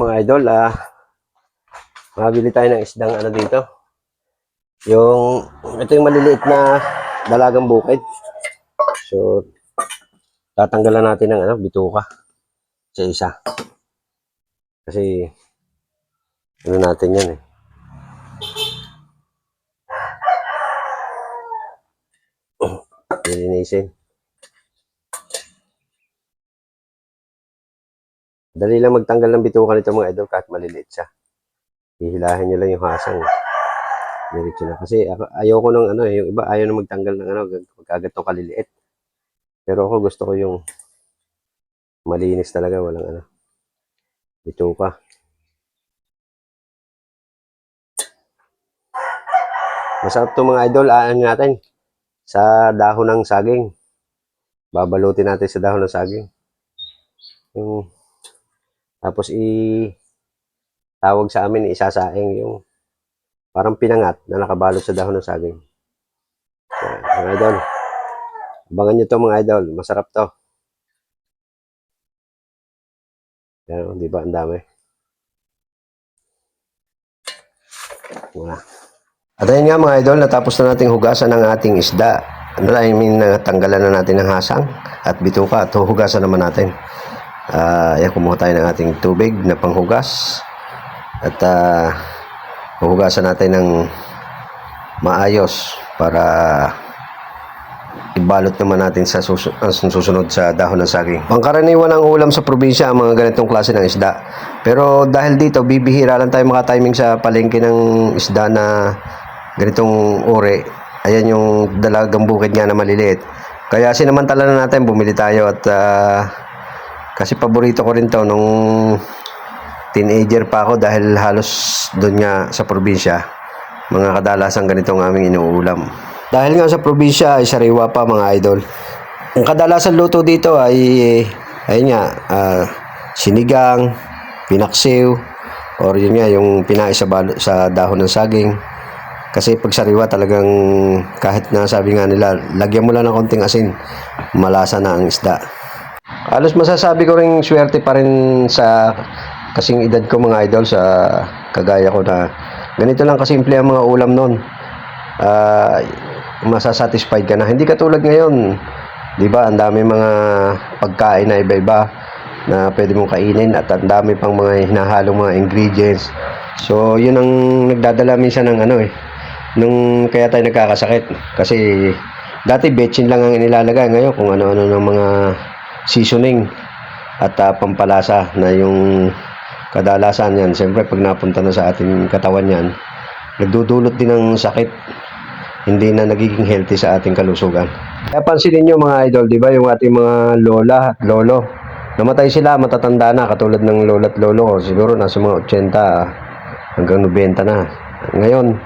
mga idol, ah, mabili tayo ng isdang ano dito. Yung, ito yung maliliit na dalagang bukid. So, tatanggalan natin ng ano, bituka sa isa. Kasi, ano natin yan eh. Lilinisin. Dali lang magtanggal ng bituka nito mga idol kahit maliliit siya. Hihilahin nyo lang yung hasang. Diretso na. Kasi ako, ayoko nung ano eh, yung iba ayaw na magtanggal ng ano, pagkagat kaliliit. Pero ako gusto ko yung malinis talaga, walang ano. Bituka. Masarap to mga idol, aan natin sa dahon ng saging. Babalutin natin sa dahon ng saging. Yung tapos i tawag sa amin isasaing yung parang pinangat na nakabalot sa dahon ng saging. Yan, mga idol. Abangan nyo to mga idol. Masarap to. Yan, di ba? Ang dami. Wala. At ayun nga mga idol, natapos na nating hugasan ng ating isda. Ano I mean, natanggalan na natin ng hasang at bituka at hugasan naman natin. Ah, ayan, kumuha tayo ng ating tubig na panghugas. At ah, huhugasan natin ng maayos para ibalot naman natin sa susu- ang susunod sa dahon ng saging. Pangkaraniwan ang ulam sa probinsya ang mga ganitong klase ng isda. Pero dahil dito, bibihira lang tayo makatiming sa palengke ng isda na ganitong uri. Ayan yung dalagang bukid nga na maliliit. Kaya sinamantala na natin, bumili tayo at ah, kasi paborito ko rin to nung teenager pa ako dahil halos doon nga sa probinsya. Mga kadalasan ganitong aming inuulam. Dahil nga sa probinsya ay sariwa pa mga idol. Ang kadalasan luto dito ay ayun nga ah, sinigang, pinaksiw or yun nga yung pinain sa, sa dahon ng saging. Kasi pag sariwa talagang kahit na sabi nga nila, lagyan mo lang ng konting asin, malasa na ang isda. Halos masasabi ko rin swerte pa rin sa kasing edad ko mga idol sa kagaya ko na ganito lang kasimple ang mga ulam noon. Ah, masasatisfied ka na. Hindi katulad ngayon. 'Di ba? Ang dami mga pagkain na iba-iba na pwede mong kainin at ang dami pang mga hinahalong mga ingredients. So, 'yun ang nagdadala minsan ng ano eh nung kaya tayo nagkakasakit kasi dati betchin lang ang inilalagay ngayon kung ano-ano ng mga seasoning at ah, pampalasa na yung kadalasan yan. Siyempre, pag napunta na sa ating katawan yan, nagdudulot din ng sakit. Hindi na nagiging healthy sa ating kalusugan. Kaya pansinin nyo mga idol, di ba, yung ating mga lola at lolo. Namatay sila, matatanda na, katulad ng lola at lolo ko. Siguro nasa mga 80 hanggang 90 na. Ngayon,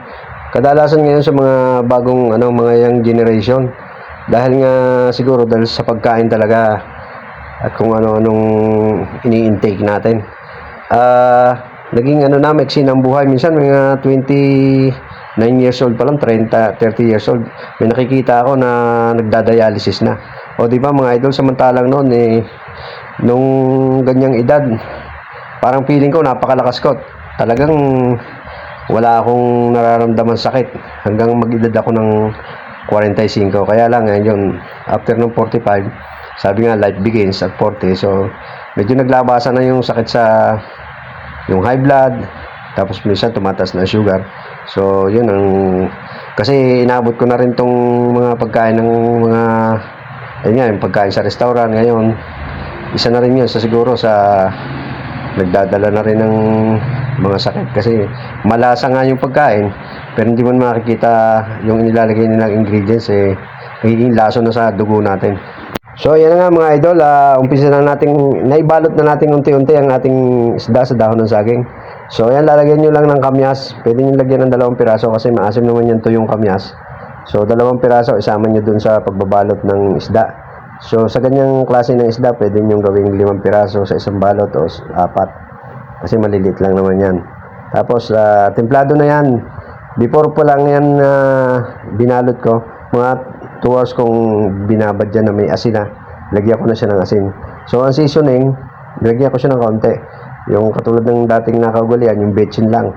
kadalasan ngayon sa mga bagong ano mga young generation dahil nga siguro dahil sa pagkain talaga at kung ano-anong ini-intake natin. Ah, naging ano na maiksi ng buhay. Minsan mga 29 years old pa lang 30 30 years old. May nakikita ako na nagdadialysis na. O di ba mga idol samantalang noon eh nung ganyang edad parang feeling ko napakalakas ko. Talagang wala akong nararamdaman sakit. Hanggang mag-edad ako ng 45 kaya lang ngayon after ng 45 sabi nga life begins at 40 so medyo naglabasan na yung sakit sa yung high blood. Tapos minsan tumatas na sugar. So yun ang kasi inabot ko na rin tong mga pagkain ng mga ayun nga yung pagkain sa restaurant ngayon. Isa na rin yun sa siguro sa nagdadala na rin ng mga sakit. Kasi malasa nga yung pagkain pero hindi mo makikita yung inilalagay nilang ingredients eh nagiging laso na sa dugo natin so yan nga mga idol ah, umpisa na nating naibalot na natin unti-unti ang ating isda sa dahon ng saging so yan lalagyan nyo lang ng kamyas pwede nyo lagyan ng dalawang piraso kasi maasim naman yan tuyong kamyas so dalawang piraso isama nyo dun sa pagbabalot ng isda So, sa ganyang klase ng isda, pwede nyo gawing limang piraso sa isang balot o apat. Kasi maliliit lang naman yan. Tapos, ah, templado na yan. Before pa lang yan na binalot ko, mga 2 hours kong binabad dyan na may asin na, lagyan ko na siya ng asin. So, ang seasoning, nilagyan ko siya ng kaunti. Yung katulad ng dating nakagalian, yung betchin lang.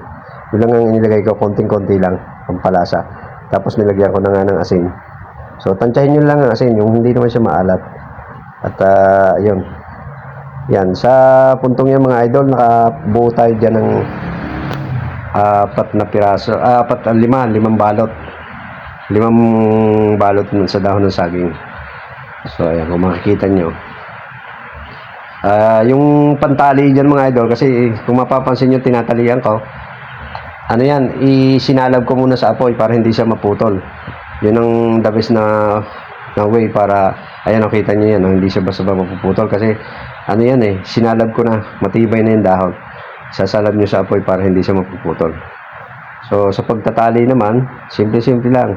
Yun lang ang inilagay ko, konting-konti lang, pampalasa. Tapos nilagyan ko na nga ng asin. So, tansyahin nyo lang ang asin, yung hindi naman siya maalat. At, ah, yun. Yan, sa puntong yan mga idol, nakabuo tayo dyan ng apat na piraso, apat, ah, lima, limang balot. Limang balot nun sa dahon ng saging. So, ayan, kung makikita nyo. Ah, yung pantali dyan mga idol, kasi kung mapapansin nyo, tinatalian ko. Ano yan, isinalab ko muna sa apoy para hindi siya maputol. Yun ang the best na, na way para, ayan, nakita nyo yan, hindi siya basta-basta mapuputol. Kasi, ano yan eh, sinalab ko na, matibay na yung dahon. Sasalab nyo sa apoy para hindi siya mapuputol. So, sa pagtatali naman, simple-simple lang.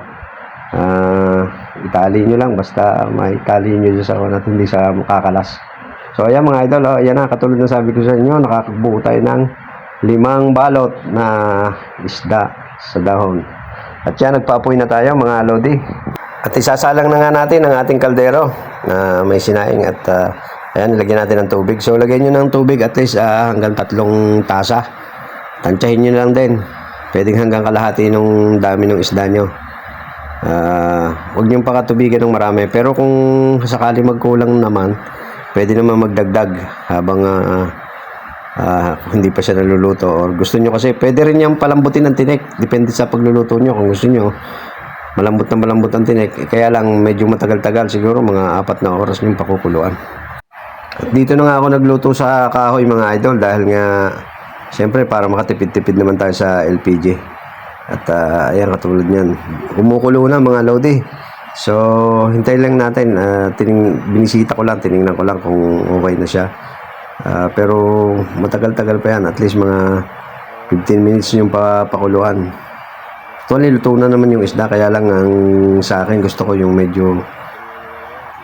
Ah, itali nyo lang, basta maitali nyo dyan sa kawan at hindi sa makakalas. So, ayan mga idol, oh, ayan na, katulad ng sabi ko sa inyo, nakakabuo tayo ng limang balot na isda sa dahon. At yan, nagpaapoy na tayo mga lodi. At isasalang na nga natin ang ating kaldero na may sinaing at ah, ayan, nilagyan natin ng tubig. So, lagyan nyo ng tubig at least ah, hanggang tatlong tasa. Tansyahin nyo lang din. Pwedeng hanggang kalahati nung dami ng isda nyo. Ah, huwag niyong pakatubigan ng marami. Pero kung sakali magkulang naman, pwede naman magdagdag habang ah, ah, hindi pa siya naluluto. Or gusto nyo kasi, pwede rin niyang palambutin ng tinik. Depende sa pagluluto nyo. Kung gusto nyo, malambot na malambot ang tinik. Kaya lang, medyo matagal-tagal. Siguro mga apat na oras niyong pakukuluan. At dito na nga ako nagluto sa kahoy mga idol dahil nga siyempre para makatipid-tipid naman tayo sa LPG. At ah, ayan katulad niyan. Kumukulo na mga lodi. So, hintay lang natin. Ah, tining, binisita ko lang, tiningnan ko lang kung okay na siya. Ah, pero matagal-tagal pa yan. At least mga 15 minutes yung pa pakuluan. Actually, luto na naman yung isda. Kaya lang ang sa akin gusto ko yung medyo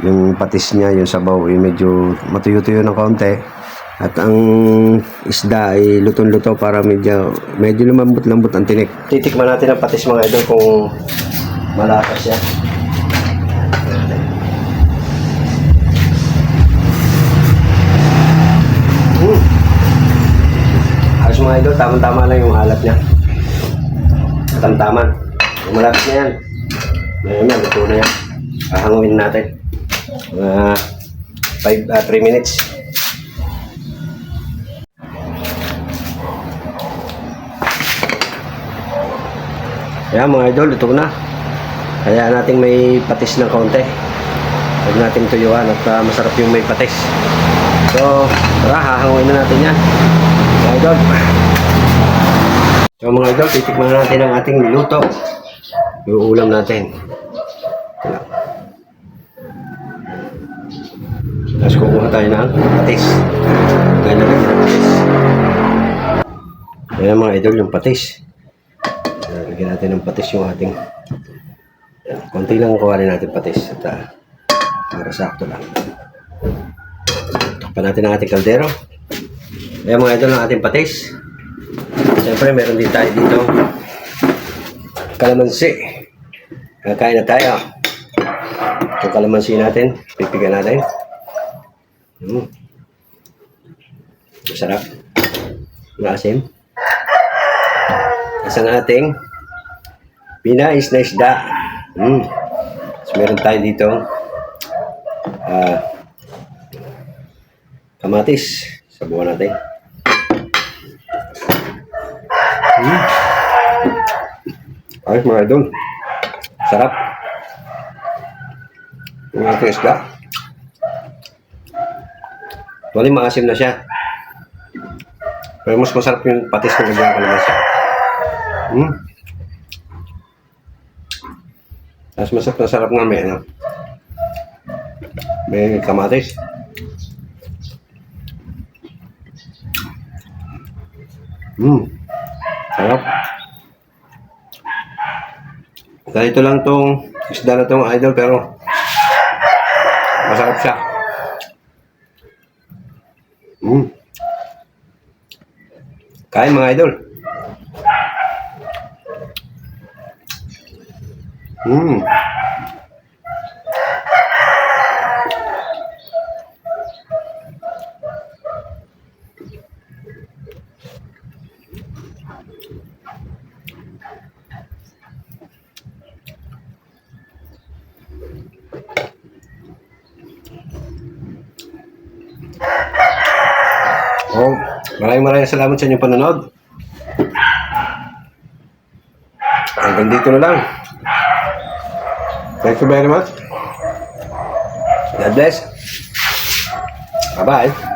yung patis niya, yung sabaw, ay medyo matuyo-tuyo ng kaunti. At ang isda ay lutong-luto para medyo, medyo lumambot-lambot ang tinik. Titikman natin ang patis mga idol kung malasa siya. Mm. Ayos mga idol, tamang-tama lang yung alat niya. Tamtaman. Malapit na yan. Ngayon yan, luto na yan. Ahangawin natin. Mga 5, 3 minutes. Ayan mga idol, ito na. Kaya natin may patis ng kaunti. Huwag natin tuyuan at ah, masarap yung may patis. So, tara, hahanguin na natin yan. Mga idol. So mga idol, titikman na natin ang ating niluto. Yung ulam natin. Tapos kukuha tayo ng patis. Kaya na natin ang patis. Ayan mga idol, yung patis. Ayan, Lagyan natin ng patis yung ating Ayan, konti lang kuhanin natin patis. At ah, para sakto lang. Takpan natin ang ating kaldero. Ayan mga idol, ang ating patis. Siyempre, meron din tayo dito kalamansi. Kakain na tayo. Itong kalamansi natin, pipigan natin. Mm. Masarap. Maasim. Tapos ang ating pinais na isda. Mm. Tapos meron tayo dito ah kamatis. Sabuhan natin. Mm. Ayos mga idol. Sarap. Yung ating isda. Tuwali maasim na siya. Pero mas masarap yung patis kung lagyan ko naman siya. Hmm. Mas masarap na sarap nga may ano. May kamatis. Hmm. Sarap. Ganito lang tong isda na tong idol pero masarap siya. Mm. Kain mga idol. Mm. Oh, maraming maraming salamat sa inyong panonood. Hanggang dito na lang. Thank you very much. God bless. Bye-bye.